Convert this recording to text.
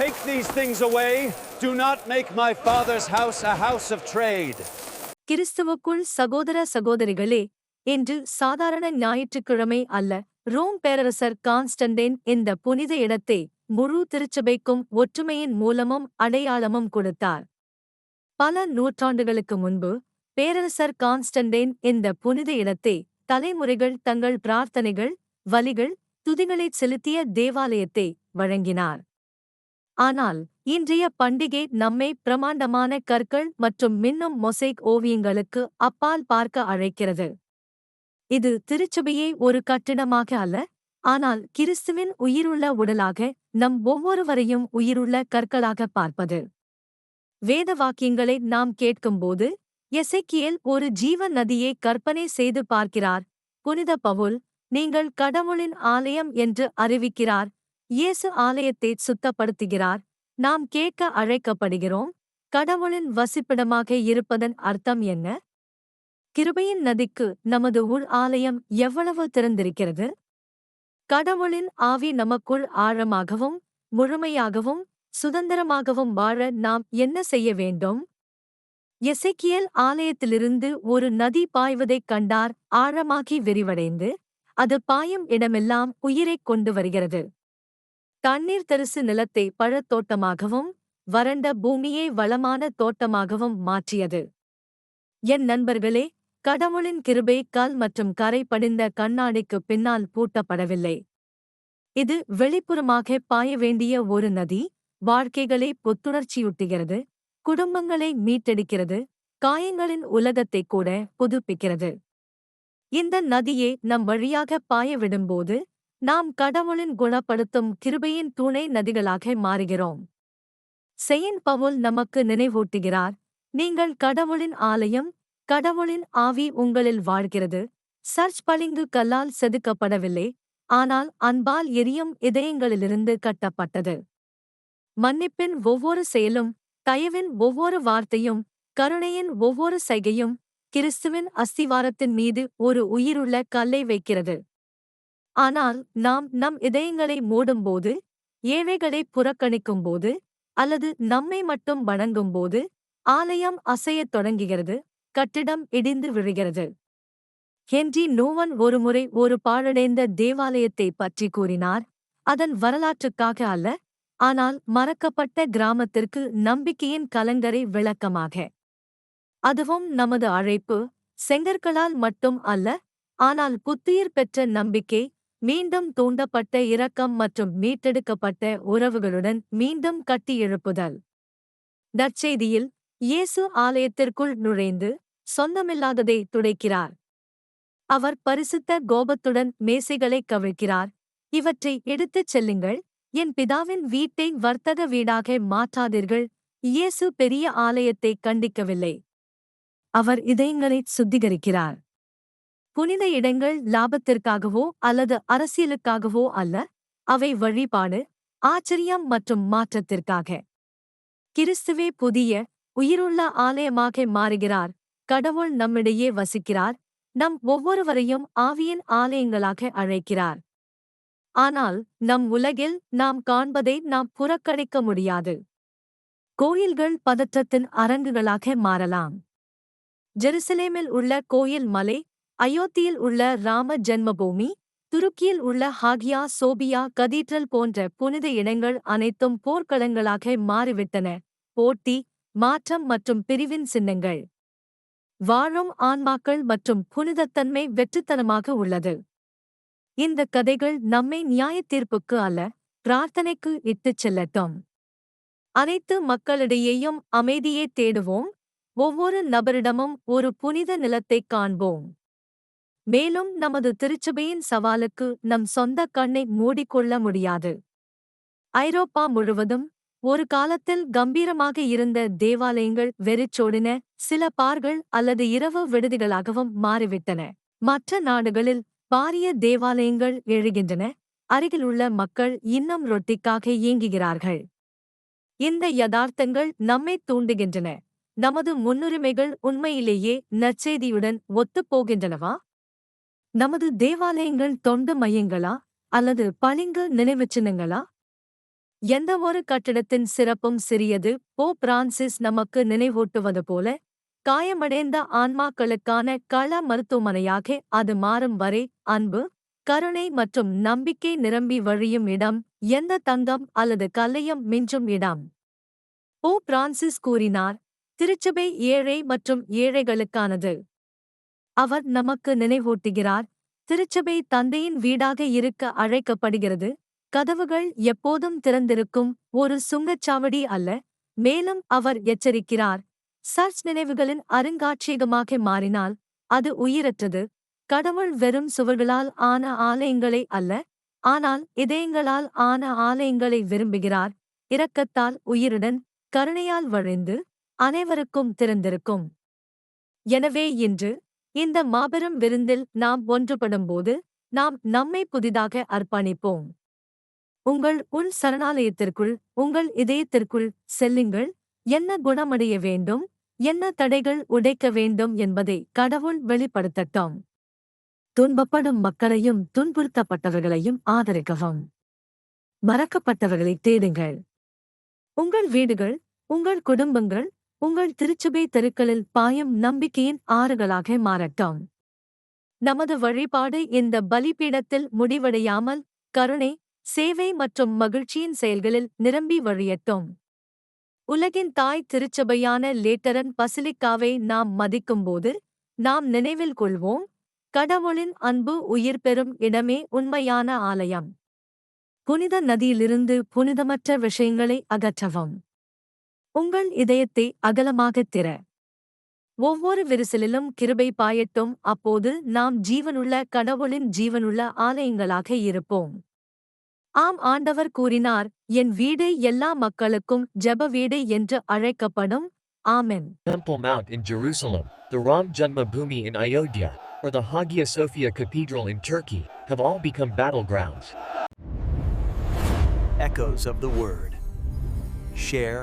Take these things away. Do not make my father's house a house of trade. கிறிஸ்துவுக்குள் சகோதர சகோதரிகளே இன்று சாதாரண ஞாயிற்றுக்கிழமை அல்ல ரோம் பேரரசர் கான்ஸ்டன்டைன் இந்த புனித இடத்தை முழு திருச்சபைக்கும் ஒற்றுமையின் மூலமும் அடையாளமும் கொடுத்தார் பல நூற்றாண்டுகளுக்கு முன்பு பேரரசர் கான்ஸ்டன்டைன் இந்த புனித இடத்தை தலைமுறைகள் தங்கள் பிரார்த்தனைகள் வலிகள் துதிகளைச் செலுத்திய தேவாலயத்தை வழங்கினார் ஆனால் இன்றைய பண்டிகை நம்மை பிரமாண்டமான கற்கள் மற்றும் மின்னும் மொசைக் ஓவியங்களுக்கு அப்பால் பார்க்க அழைக்கிறது. இது திருச்சபையை ஒரு கட்டிடமாக அல்ல ஆனால் கிறிஸ்துவின் உயிருள்ள உடலாக நம் ஒவ்வொருவரையும் உயிருள்ள கற்களாக பார்ப்பது. வேத வாக்கியங்களை நாம் கேட்கும்போது எசைக்கியல் ஒரு ஜீவ நதியை கற்பனை செய்து பார்க்கிறார். புனித பவுல் நீங்கள் கடவுளின் ஆலயம் என்று அறிவிக்கிறார் இயேசு ஆலயத்தை சுத்தப்படுத்துகிறார். நாம் கேட்க அழைக்கப்படுகிறோம். கடவுளின் வசிப்பிடமாக இருப்பதன் அர்த்தம் என்ன? கிருபையின் நதிக்கு நமது உள் ஆலயம் எவ்வளவு திறந்திருக்கிறது? கடவுளின் ஆவி நமக்குள் ஆழமாகவும் முழுமையாகவும் சுதந்திரமாகவும் வாழ நாம் என்ன செய்ய வேண்டும்? எசைக்கியல் ஆலயத்திலிருந்து ஒரு நதி பாய்வதைக் கண்டார். ஆழமாகி விரிவடைந்து அது பாயும் இடமெல்லாம் உயிரைக் கொண்டு வருகிறது. தண்ணீர் தரிசு நிலத்தை பழத்தோட்டமாகவும் வறண்ட பூமியை வளமான தோட்டமாகவும் மாற்றியது. என் நண்பர்களே கடவுளின் கிருபை கல் மற்றும் கரை படிந்த கண்ணாடிக்கு பின்னால் பூட்டப்படவில்லை. இது வெளிப்புறமாக பாய வேண்டிய ஒரு நதி வாழ்க்கைகளை புத்துணர்ச்சியூட்டுகிறது குடும்பங்களை மீட்டெடுக்கிறது காயங்களின் உலகத்தை கூட புதுப்பிக்கிறது. இந்த நதியே நம் வழியாக பாய விடும்போது நாம் கடவுளின் குணப்படுத்தும் கிருபையின் துணை நதிகளாக மாறுகிறோம். செயின் பவுல் நமக்கு நினைவூட்டுகிறார் நீங்கள் கடவுளின் ஆலயம் கடவுளின் ஆவி உங்களில் வாழ்கிறது. சர்ச் பளிங்கு கல்லால் செதுக்கப்படவில்லை ஆனால் அன்பால் எரியும் இதயங்களிலிருந்து கட்டப்பட்டது. மன்னிப்பின் ஒவ்வொரு செயலும் தயவின் ஒவ்வொரு வார்த்தையும் கருணையின் ஒவ்வொரு சைகையும் கிறிஸ்துவின் அஸ்திவாரத்தின் மீது ஒரு உயிருள்ள கல்லை வைக்கிறது. ஆனால் நாம் நம் இதயங்களை மூடும்போது ஏழைகளை புறக்கணிக்கும்போது அல்லது நம்மை மட்டும் வணங்கும்போது ஆலயம் அசையத் தொடங்குகிறது கட்டிடம் இடிந்து விழுகிறது. ஹென்றி நோவன் ஒருமுறை ஒரு பாழடைந்த தேவாலயத்தை பற்றி கூறினார் அதன் வரலாற்றுக்காக அல்ல ஆனால் மறக்கப்பட்ட கிராமத்திற்கு நம்பிக்கையின் கலங்கரை விளக்கமாக. அதுவும் நமது அழைப்பு செங்கற்களால் மட்டும் அல்ல ஆனால் புத்துயிர் பெற்ற நம்பிக்கை மீண்டும் தூண்டப்பட்ட இரக்கம் மற்றும் மீட்டெடுக்கப்பட்ட உறவுகளுடன் மீண்டும் கட்டி எழுப்புதல். நற்செய்தியில் இயேசு ஆலயத்திற்குள் நுழைந்து சொந்தமில்லாததை துடைக்கிறார். அவர் பரிசுத்த கோபத்துடன் மேசைகளைக் கவிழ்க்கிறார். இவற்றை எடுத்துச் செல்லுங்கள். என் பிதாவின் வீட்டை வர்த்தக வீடாக மாற்றாதீர்கள். இயேசு பெரிய ஆலயத்தை கண்டிக்கவில்லை. அவர் இதயங்களைச் சுத்திகரிக்கிறார். புனித இடங்கள் லாபத்திற்காகவோ அல்லது அரசியலுக்காகவோ அல்ல அவை வழிபாடு ஆச்சரியம் மற்றும் மாற்றத்திற்காக. கிறிஸ்துவே புதிய உயிருள்ள ஆலயமாக மாறுகிறார். கடவுள் நம்மிடையே வசிக்கிறார். நம் ஒவ்வொருவரையும் ஆவியின் ஆலயங்களாக அழைக்கிறார். ஆனால் நம் உலகில் நாம் காண்பதை நாம் புறக்கணிக்க முடியாது. கோயில்கள் பதற்றத்தின் அரங்குகளாக மாறலாம். ஜெருசலேமில் உள்ள கோயில் மலை அயோத்தியில் உள்ள ராம ஜென்மபூமி துருக்கியில் உள்ள ஹாகியா சோபியா கதீட்ரல் போன்ற புனித இடங்கள் அனைத்தும் போர்க்களங்களாக மாறிவிட்டன. போட்டி மாற்றம் மற்றும் பிரிவின் சின்னங்கள். வாழும் ஆன்மாக்கள் மற்றும் புனிதத்தன்மை வெற்றித்தனமாக உள்ளது. இந்த கதைகள் நம்மை நியாயத்தீர்ப்புக்கு அல்ல பிரார்த்தனைக்கு இட்டுச் செல்லட்டும். அனைத்து மக்களிடையேயும் அமைதியை தேடுவோம். ஒவ்வொரு நபரிடமும் ஒரு புனித நிலத்தைக் காண்போம். மேலும் நமது திருச்சபையின் சவாலுக்கு நம் சொந்த கண்ணை மூடிக்கொள்ள முடியாது. ஐரோப்பா முழுவதும் ஒரு காலத்தில் கம்பீரமாக இருந்த தேவாலயங்கள் வெறிச்சோடின சில பார்கள் அல்லது இரவு விடுதிகளாகவும் மாறிவிட்டன. மற்ற நாடுகளில் பாரிய தேவாலயங்கள் எழுகின்றன. அருகிலுள்ள மக்கள் இன்னும் ரொட்டிக்காக இயங்குகிறார்கள். இந்த யதார்த்தங்கள் நம்மை தூண்டுகின்றன. நமது முன்னுரிமைகள் உண்மையிலேயே நற்செய்தியுடன் ஒத்துப்போகின்றனவா? நமது தேவாலயங்கள் தொண்டு மையங்களா? அல்லது பளிங்கு நினைவுச்சின்னங்களா எந்தவொரு கட்டிடத்தின் சிறப்பும் சிறியது. போ பிரான்சிஸ் நமக்கு நினைவூட்டுவது போல காயமடைந்த ஆன்மாக்களுக்கான கள மருத்துவமனையாக அது மாறும் வரை அன்பு கருணை மற்றும் நம்பிக்கை நிரம்பி வழியும் இடம் எந்த தங்கம் அல்லது கல்லையும் மிஞ்சும் இடம். போ பிரான்சிஸ் கூறினார் திருச்சபை ஏழை மற்றும் ஏழைகளுக்கானது. அவர் நமக்கு நினைவூட்டுகிறார். திருச்சபை தந்தையின் வீடாக இருக்க அழைக்கப்படுகிறது. கதவுகள் எப்போதும் திறந்திருக்கும் ஒரு சுங்கச்சாவடி அல்ல. மேலும் அவர் எச்சரிக்கிறார். சர்ச் நினைவுகளின் அருங்காட்சியகமாக மாறினால் அது உயிரற்றது. கடவுள் வெறும் சுவர்களால் ஆன ஆலயங்களை அல்ல. ஆனால் இதயங்களால் ஆன ஆலயங்களை விரும்புகிறார். இரக்கத்தால் உயிருடன் கருணையால் வழிந்து அனைவருக்கும் திறந்திருக்கும். எனவே இன்று இந்த மாபெரும் விருந்தில் நாம் ஒன்றுபடும்போது நாம் நம்மை புதிதாக அர்ப்பணிப்போம். உங்கள் உள் சரணாலயத்திற்குள் உங்கள் இதயத்திற்குள் செல்லுங்கள். என்ன குணமடைய வேண்டும்? என்ன தடைகள் உடைக்க வேண்டும் என்பதை கடவுள் வெளிப்படுத்தட்டும். துன்பப்படும் மக்களையும் துன்புறுத்தப்பட்டவர்களையும் ஆதரிக்கவும். மறக்கப்பட்டவர்களை தேடுங்கள். உங்கள் வீடுகள் உங்கள் குடும்பங்கள் உங்கள் திருச்சபை தெருக்களில் பாயும் நம்பிக்கையின் ஆறுகளாக மாறட்டும். நமது வழிபாடு இந்த பலிபீடத்தில் முடிவடையாமல் கருணை சேவை மற்றும் மகிழ்ச்சியின் செயல்களில் நிரம்பி வழியட்டும். உலகின் தாய் திருச்சபையான லேட்டரன் பசிலிக்காவை நாம் மதிக்கும்போது நாம் நினைவில் கொள்வோம் கடவுளின் அன்பு உயிர் பெறும் இடமே உண்மையான ஆலயம். புனித நதியிலிருந்து புனிதமற்ற விஷயங்களை அகற்றவும். உங்கள் இதயத்தை அகலமாகத் திற ஒவ்வொரு விரிசலிலும் கிருபை பாயட்டும் அப்போது நாம் ஜீவனுள்ள கடவுளின் ஜீவனுள்ள ஆலயங்களாக இருப்போம் ஆம் ஆண்டவர் கூறினார் என் வீடு எல்லா மக்களுக்கும் ஜெப வீடு என்று அழைக்கப்படும் ஆமென் Temple Mount in Jerusalem, the Ram Janma Bhumi in Ayodhya, or the Hagia Sophia Cathedral in Turkey, have all become battlegrounds. Echoes of the Word. Share,